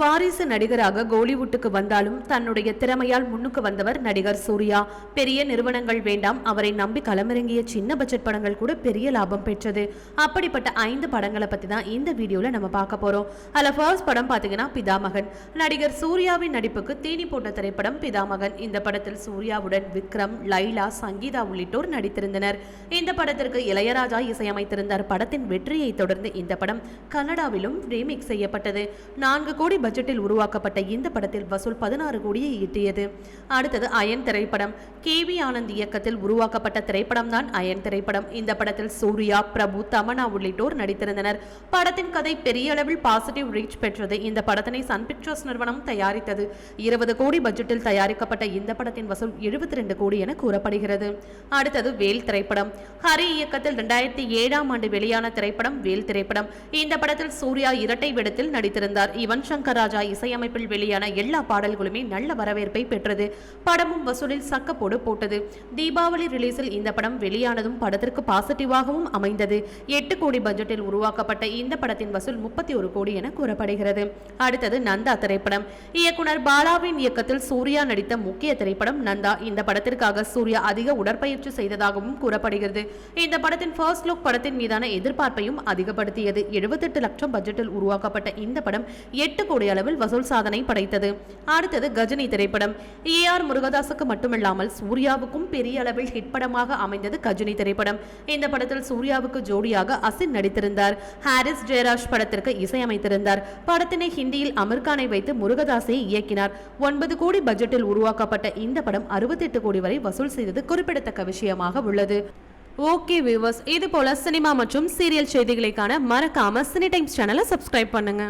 வாரிசு நடிகராக கோலிவுட்டுக்கு வந்தாலும் தன்னுடைய திறமையால் முன்னுக்கு வந்தவர் நடிகர் சூர்யா. பெரிய நிறுவனங்கள் வேண்டாம் அவரை நம்பி களமிறங்கிய சின்ன பட்ஜெட் படங்கள் கூட பெரிய லாபம் பெற்றது. அப்படிப்பட்ட ஐந்து படங்களை பத்தி தான் இந்த வீடியோல நம்ம பார்க்க போறோம். அதுல ஃபர்ஸ்ட் படம் பாத்தீங்கன்னா பிதாமகன். நடிகர் சூர்யாவின் நடிப்புக்கு தீனி போட்ட திரைப்படம் பிதாமகன். இந்த படத்தில் சூர்யாவுடன் விக்ரம் லைலா சங்கீதா உள்ளிட்டோர் நடித்திருந்தனர். இந்த படத்திற்கு இளையராஜா இசையமைத்திருந்தார். படத்தின் வெற்றியை தொடர்ந்து இந்த படம் கனடாவிலும் ரீமேக் செய்யப்பட்டது. நான்கு கோடி பட்ஜெட்டில் உருவாக்கப்பட்ட இந்த படத்தில் வசூல் பதினாறு கோடியை ஈட்டியது. அடுத்தது அயன் திரைப்படம். கே வி ஆனந்த் இயக்கத்தில் உருவாக்கப்பட்ட திரைப்படம் தான் அயன் திரைப்படம். இந்த படத்தில் சூர்யா பிரபு தமனா உள்ளிட்டோர் நடித்திருந்தனர். படத்தின் கதை பெரிய அளவில் பாசிட்டிவ் ரீச் பெற்றது. இந்த படத்தினை சன் பிக்சர்ஸ் நிறுவனம் தயாரித்தது. இருபது கோடி பட்ஜெட்டில் தயாரிக்கப்பட்ட இந்த படத்தின் வசூல் எழுபத்தி ரெண்டு கோடி என கூறப்படுகிறது. அடுத்தது வேல் திரைப்படம். ஹரி இயக்கத்தில் இரண்டாயிரத்தி ஏழாம் ஆண்டு வெளியான திரைப்படம் வேல் திரைப்படம். இந்த படத்தில் சூர்யா இரட்டை வேடத்தில் நடித்திருந்தார். யுவன் சங்கர் ராஜா இசையமைப்பில் வெளியான எல்லா பாடல்களுமே நல்ல வரவேற்பை பெற்றது. படமும் வசூலில் சக்கப்போடு போட்டது. தீபாவளி ரிலீஸில் இந்த படம் வெளியானதும் படத்திற்கு பாசிட்டிவாகவும் அமைந்தது. எட்டு கோடி பட்ஜெட்டில் உருவாக்கப்பட்ட இந்த படத்தின் வசூல் முப்பத்தி ஒரு கோடி என கூறப்படுகிறது. அடுத்தது நந்தா திரைப்படம். இயக்குனர் பாலாவின் இயக்கத்தில் சூர்யா நடித்த முக்கிய திரைப்படம் நந்தா. இந்த படத்திற்காக சூர்யா அதிக உடற்பயிற்சி செய்ததாகவும் கூறப்படுகிறது. இந்த படத்தின் ஃபர்ஸ்ட் லுக் படத்தின் மீதான எதிர்பார்ப்பையும் அதிகப்படுத்தியது. எழுபத்தெட்டு லட்சம் பட்ஜெட்டில் உருவாக்கப்பட்ட இந்த படம் எட்டு கோடி அளவில் வசூல் சாதனை படைத்தது. அடுத்தது கஜினி திரைப்படம். ஏ ஆர் முருகதாஸுக்கு மட்டுமில்லாமல் சூர்யாவுக்கும் பெரிய அளவில் ஹிட் படமாக அமைந்தது கஜினி திரைப்படம். இந்த படத்தில் சூர்யாவுக்கு ஜோடியாக அசின் நடித்திருந்தார். ஹாரிஸ் ஜெயராஜ் படத்திற்கு இசையமைத்திருந்தார். படத்தினை ஹிந்தியில் அமீர்கானை வைத்து முருகதாஸை இயக்கினார். ஒன்பது கோடி பட்ஜெட்டில் உருவாக்கப்பட்ட இந்த படம் அறுபத்தெட்டு கோடி வரை வசூல் செய்தது குறிப்பிடத்தக்க விஷயமாக உள்ளது. ஓகே வியூவர்ஸ் இது போல சினிமா மற்றும் சீரியல் செய்திகளை காண மறக்காம சினி டைம்ஸ் சேனலை சப்ஸ்கிரைப் பண்ணுங்க.